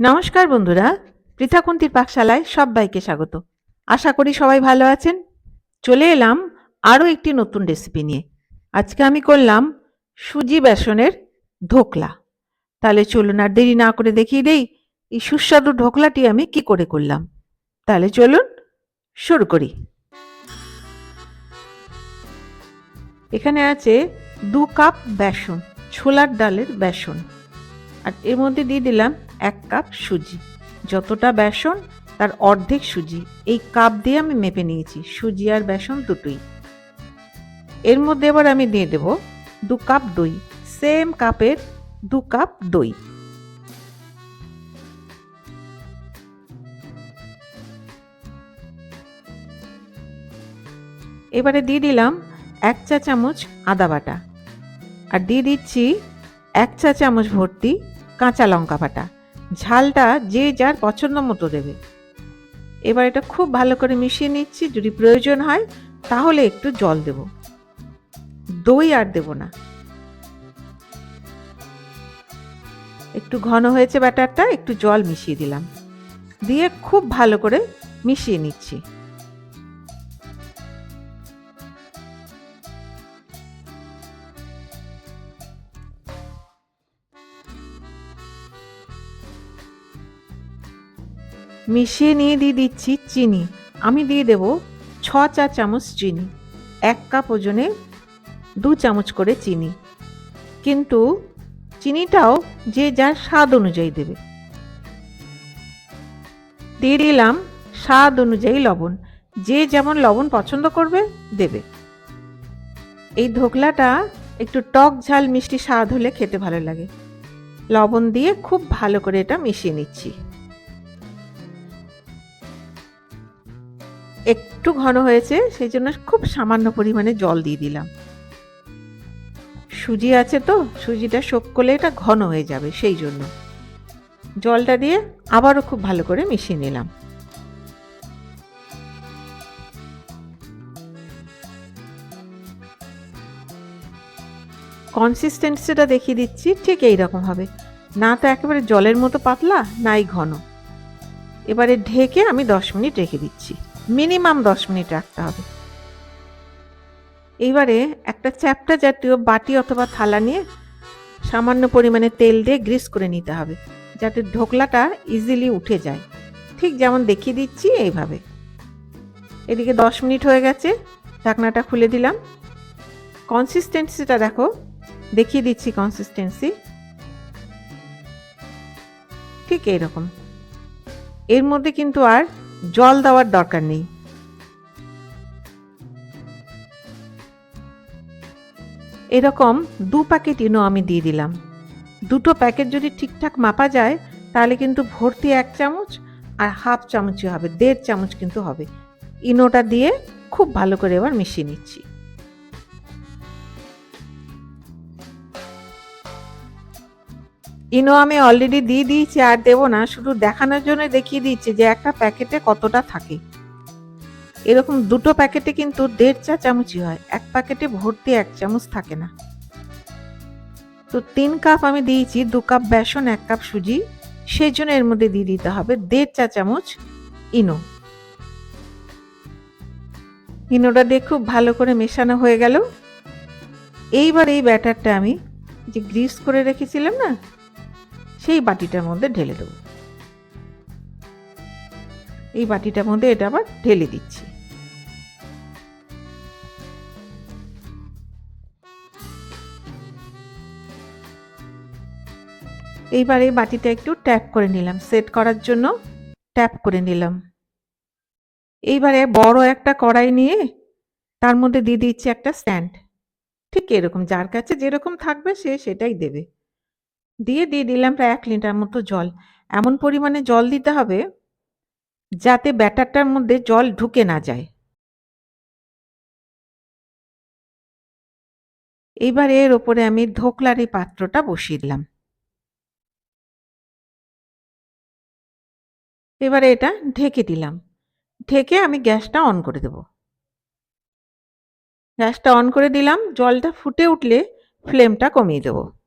নমস্কার বন্ধুরা, পৃথাকুন্তির পাকশালায় সবাইকে স্বাগত। আশা করি সবাই ভালো আছেন। চলে এলাম আরও একটি নতুন রেসিপি নিয়ে। আজকে আমি করলাম সুজি বেসনের ধোকলা তাহলে চলুন আর দেরি না করে দেখিয়ে দেই এই সুস্বাদু ঢোকলাটি আমি কি করে করলাম। তাহলে চলুন শুরু করি। এখানে আছে দু কাপ বেসন, ছোলার ডালের বেসন। আর এর মধ্যে দিয়ে দিলাম এক কাপ সুজি। যতটা বেসন, তার অর্ধেক সুজি। এই কাপ দিয়ে আমি মেপে নিয়েছি, সুজি আর বেসন দুটোই। এর মধ্যে এবার আমি দিয়ে দেব দু কাপ দই। সেম কাপের দু কাপ দই। এবারে দিয়ে দিলাম এক চা চামচ আদা বাটা। আর দিয়ে দিচ্ছি এক চা চামচ ভর্তি কাঁচা লঙ্কা বাটা। ঝালটা যে যার পছন্দ মতো দেবে। এবার এটা খুব ভালো করে মিশিয়ে নিচ্ছি, যদি প্রয়োজন হয় তাহলে একটু জল দেব। দই আর দেব না। একটু ঘন হয়েছে ব্যাটারটা, একটু জল মিশিয়ে দিলাম। দিয়ে খুব ভালো করে মিশিয়ে নিচ্ছি। মিশিয়ে নিয়ে দিয়ে দিচ্ছি চিনি। আমি দিয়ে দেব ছ চা চামচ চিনি, এক কাপ ওজনে দু চামচ করে চিনি। কিন্তু চিনিটাও যে যার স্বাদ অনুযায়ী দেবে। দিয়ে দিলাম স্বাদ অনুযায়ী লবণ। যে যেমন লবণ পছন্দ করবে, দেবে। এই ধোকলাটা একটু টক ঝাল মিষ্টি স্বাদ হলে খেতে ভালো লাগে। লবণ দিয়ে খুব ভালো করে এটা মিশিয়ে নিচ্ছি। একটু ঘন হয়েছে, সেই জন্য খুব সামান্য পরিমাণে জল দিয়ে দিলাম। সুজি আছে তো, সুজিটা শোক করলে এটা ঘন হয়ে যাবে, সেই জন্য। জলটা দিয়ে আবারও খুব ভালো করে মিশিয়ে নিলাম। কনসিস্টেন্সিটা দেখিয়ে দিচ্ছি, ঠিক এই রকম হবে। না তো একেবারে জলের মতো পাতলা, নাই ঘন। এবারে ঢেকে আমি দশ মিনিট রেখে দিচ্ছি। মিনিমাম দশ মিনিট রাখতে হবে। এইবারে একটা চ্যাপটা জাতীয় বাটি অথবা থালা নিয়ে সামান্য পরিমাণে তেল দিয়ে গ্রিস করে নিতে হবে, যাতে ঢোকলাটা ইজিলি উঠে যায়। ঠিক যেমন দেখিয়ে দিচ্ছি এইভাবে। এদিকে দশ মিনিট হয়ে গেছে, ঢাকনাটা খুলে দিলাম। কনসিস্টেন্সিটা দেখো, দেখিয়ে দিচ্ছি কনসিস্টেন্সি ঠিক এইরকম। এর মধ্যে কিন্তু আর জল দেওয়ার দরকার নেই। এরকম দু প্যাকেট ইনো আমি দিয়ে দিলাম। দুটো প্যাকেট যদি ঠিকঠাক মাপা যায়, তাহলে কিন্তু ভর্তি এক চামচ আর হাফ চামচই হবে, দেড় চামচ কিন্তু হবে। ইনোটা দিয়ে খুব ভালো করে এবার মিশিয়ে নিচ্ছি। ইনো আমি অলরেডি দিয়ে দিয়েছি, আর দেবো না, শুধু দেখানোর জন্য দেখিয়ে দিচ্ছি যে একটা প্যাকেটে কতটা থাকে। এরকম দুটো প্যাকেটে কিন্তু দেড় চা চামচই হয়, এক প্যাকেটে ভর্তি এক চামচ থাকে না। তো তিন কাপ আমি দিয়েছি, দু কাপ বেসন, এক কাপ সুজি, সেই জন্য এর মধ্যে দিয়ে দিতে হবে দেড় চা চামচ ইনো। ইনোটা দিয়ে খুব ভালো করে মেশানো হয়ে গেল। এইবার এই ব্যাটারটা আমি যে গ্রিস করে রেখেছিলাম না সেই বাটিটার মধ্যে ঢেলে দেবো। এই বাটিটার মধ্যে এটা আবার ঢেলে দিচ্ছি। এইবার এই বাটিটা একটু ট্যাপ করে নিলাম। সেট করার জন্য ট্যাপ করে নিলাম। এইবারে বড় একটা কড়াই নিয়ে তার মধ্যে দিয়ে দিচ্ছি একটা স্ট্যান্ড। ঠিক এরকম, যার কাছে যেরকম থাকবে সে সেটাই দেবে। দিয়ে দিয়ে দিলাম প্রায় এক লিটার মতো জল। এমন পরিমাণে জল দিতে হবে যাতে ব্যাটারটার মধ্যে জল ঢুকে না যায়। এইবার এর ওপরে আমি ধোকলার এই পাত্রটা বসিয়ে দিলাম। এবারে এটা ঢেকে দিলাম। ঢেকে আমি গ্যাসটা অন করে দেব। গ্যাসটা অন করে দিলাম। জলটা ফুটে উঠলে ফ্লেমটা কমিয়ে দেবো।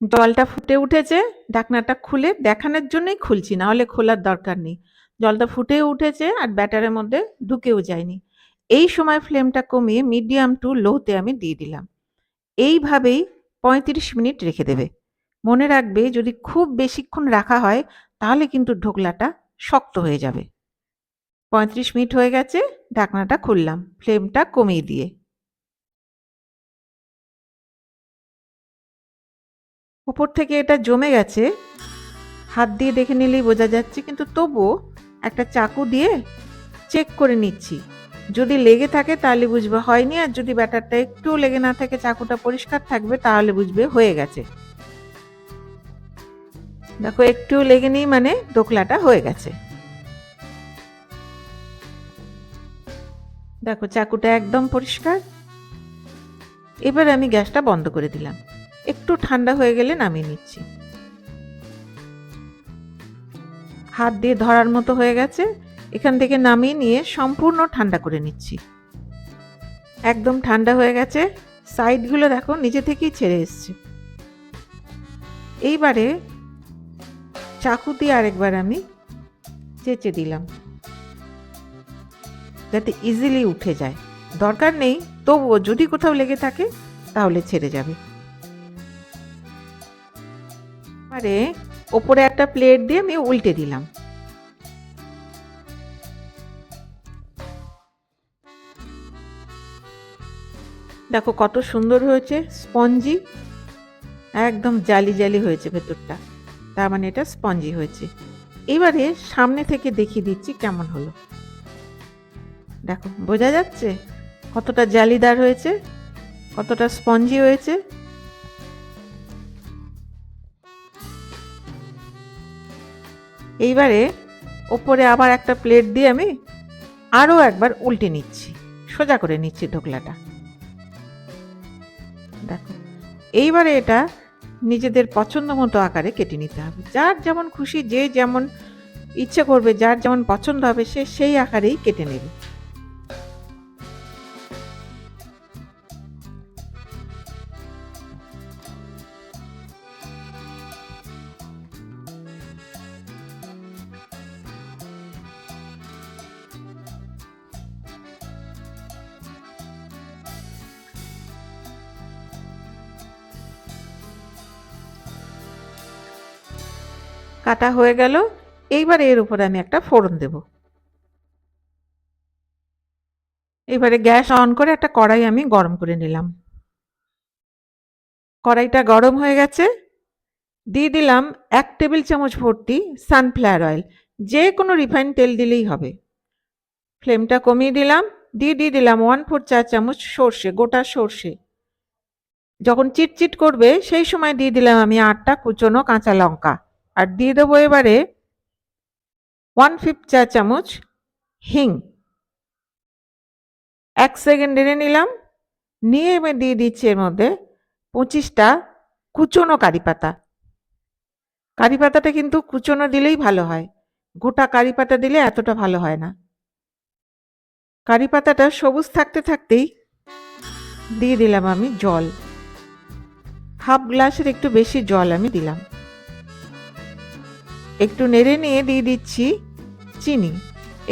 জলটা ফুটে উঠেছে, ঢাকনাটা খুলে দেখানোর জন্যই খুলছি, না হলে খোলার দরকার নেই। জলটা ফুটে উঠেছে আর ব্যাটারের মধ্যে ঢুকেও যায়নি। এই সময় ফ্লেমটা কমিয়ে মিডিয়াম টু লোতে আমি দিয়ে দিলাম। এইভাবেই পঁয়ত্রিশ মিনিট রেখে দেবে। মনে রাখবে যদি খুব বেশিক্ষণ রাখা হয়, তাহলে কিন্তু ঢোকলাটা শক্ত হয়ে যাবে। পঁয়ত্রিশ মিনিট হয়ে গেছে, ঢাকনাটা খুললাম, ফ্লেমটা কমিয়ে দিয়ে। ওপর থেকে এটা জমে গেছে। হাত দিয়ে দেখে নিলেই বোঝা যাচ্ছে, কিন্তু তবুও একটা চাকু দিয়ে চেক করে নিচ্ছি। যদি লেগে থাকে তাহলে বুঝবে হয়নি, আর যদি ব্যাটারটা একটু লেগে না থাকে, চাকুটা পরিষ্কার থাকবে, তাহলে বুঝবে হয়ে গেছে। দেখো একটু লেগে নেই মানে দোকলাটা হয়ে গেছে। দেখো, চাকুটা একদম পরিষ্কার। এবার আমি গ্যাসটা বন্ধ করে দিলাম। একটু ঠান্ডা হয়ে গেলে নামিয়ে নিচ্ছি। হাত দিয়ে ধরার মতো হয়ে গেছে, এখান থেকে নামিয়ে নিয়ে সম্পূর্ণ ঠান্ডা করে নিচ্ছি। একদম ঠান্ডা হয়ে গেছে, সাইডগুলো দেখো নিজে থেকেই ছেড়ে এসছে। এইবারে চাকু দিয়ে আরেকবার আমি চেঁচে দিলাম। যাতে ইজিলি উঠে যায়। দরকার নেই, তবুও যদি কোথাও লেগে থাকে, তাহলে ছেড়ে যাবে। এবারে ওপরে একটা প্লেট দিয়ে আমি উল্টে দিলাম। দেখো কত সুন্দর হয়েছে, স্পঞ্জি। একদম জালি জালি হয়েছে ভেতরটা। তার মানে এটা স্পঞ্জি হয়েছে। এবারে সামনে থেকে দেখিয়ে দিচ্ছি কেমন হলো। দেখো, বোঝা যাচ্ছে কতটা জালিদার হয়েছে, কতটা স্পঞ্জি হয়েছে। এইবারে ওপরে আবার একটা প্লেট দিয়ে আমি আরও একবার উল্টে নিচ্ছি। সোজা করে নিচ্ছি ঢোকলাটা। দেখো, এইবারে এটা নিজেদের পছন্দ মতো আকারে কেটে নিতে হবে। যার যেমন খুশি, যে যেমন ইচ্ছে করবে, যার যেমন পছন্দ হবে, সে সেই আকারেই কেটে নেবে। কাটা হয়ে গেল। এইবার এর উপরে আমি একটা ফোড়ন দেব। এবারে গ্যাস অন করে একটা কড়াই আমি গরম করে নিলাম। কড়াইটা গরম হয়ে গেছে। দিয়ে দিলাম এক টেবিল চামচ ভর্তি সানফ্লাওয়ার অয়েল। যে কোনো রিফাইন তেল দিলেই হবে। ফ্লেমটা কমিয়ে দিলাম। দিয়ে দিয়ে দিলাম ওয়ান ফোর চা চামচ সর্ষে, গোটা সর্ষে। যখন চিটচিট করবে সেই সময় দিয়ে দিলাম আমি আটটা কুচনো কাঁচা লঙ্কা। আর দিয়ে দেবো এবারে ওয়ান ফিফ চা চামচ হিং। এক সেকেন্ড এনে নিলাম। নিয়ে এবার দিয়ে দিচ্ছি এর মধ্যে পঁচিশটা কুচনো কারি পাতা। কারি পাতাটা কিন্তু কুচনো দিলেই ভালো হয়। গোটা কারি পাতা দিলে এতটা ভালো হয় না। কারি পাতাটা সবুজ থাকতে থাকতেই দিয়ে দিলাম আমি জল। হাফ গ্লাসের একটু বেশি জল আমি দিলাম। একটু নেড়ে নিয়ে দিয়ে দিচ্ছি চিনি।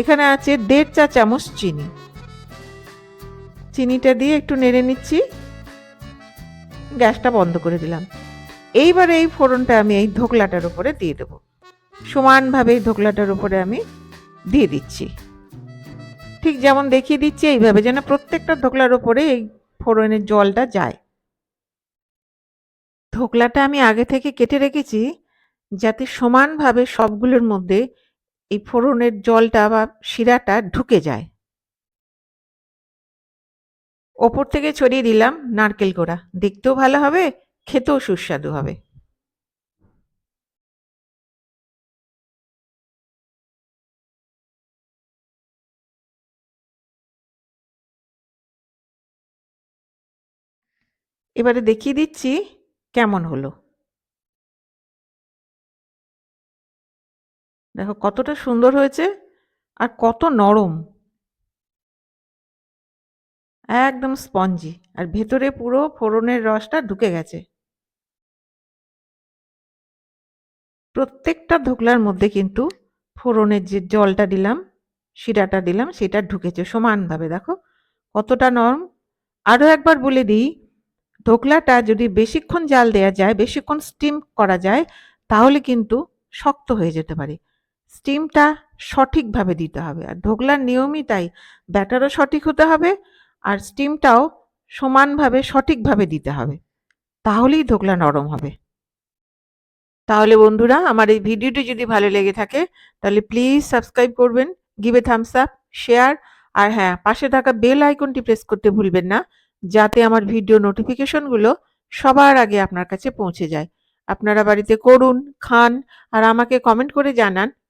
এখানে আছে দেড় চা চামচ চিনি। চিনিটা দিয়ে একটু নেড়ে নিচ্ছি। গ্যাসটা বন্ধ করে দিলাম। এইবার এই ফোড়নটা আমি এই ধোকলাটার উপরে দিয়ে দেব। সমানভাবে এই ধোকলাটার উপরে আমি দিয়ে দিচ্ছি। ঠিক যেমন দেখিয়ে দিচ্ছি, এইভাবে যেন প্রত্যেকটা ধোকলার উপরে এই ফোড়নের জলটা যায়। ধোকলাটা আমি আগে থেকে কেটে রেখেছি যাতে সমানভাবে সবগুলোর মধ্যে এই ফোড়নের জলটা বা শিরাটা ঢুকে যায়। ওপর থেকে ছড়িয়ে দিলাম নারকেল কোড়া। দেখতেও ভালো হবে, খেতেও সুস্বাদু হবে। এবারে দেখিয়ে দিচ্ছি কেমন হলো। দেখো কতটা সুন্দর হয়েছে আর কত নরম। একদম স্পঞ্জি। আর ভেতরে পুরো ফোড়নের রসটা ঢুকে গেছে। প্রত্যেকটা ধোকলার মধ্যে কিন্তু ফোড়নের যে জলটা দিলাম, শিরাটা দিলাম, সেটা ঢুকেছে সমানভাবে দেখো। কতটা নরম। আরও একবার বলে দিই, ধোকলাটা যদি বেশিক্ষণ জাল দেওয়া যায়, বেশিক্ষণ স্টিম করা যায়, তাহলে কিন্তু শক্ত হয়ে যেতে পারে। স্টিমটা সঠিকভাবে দিতে হবে। আর ঢোকলার নিয়মই তাই, ব্যাটারও সঠিক হতে হবে আর স্টিমটাও সমানভাবে সঠিকভাবে দিতে হবে। তাহলেই ঢোকলা নরম হবে। তাহলে বন্ধুরা, আমার এই ভিডিওটি যদি ভালো লেগে থাকে, তাহলে প্লিজ সাবস্ক্রাইব করবেন give a thumbs up share আর হ্যাঁ পাশে থাকা বেল আইকনটি প্রেস করতে ভুলবেন না, যাতে আমার ভিডিও নোটিফিকেশনগুলো সবার আগে আপনার কাছে পৌঁছে যায়। আপনারা বাড়িতে করুন, খান আর আমাকে কমেন্ট করে জানান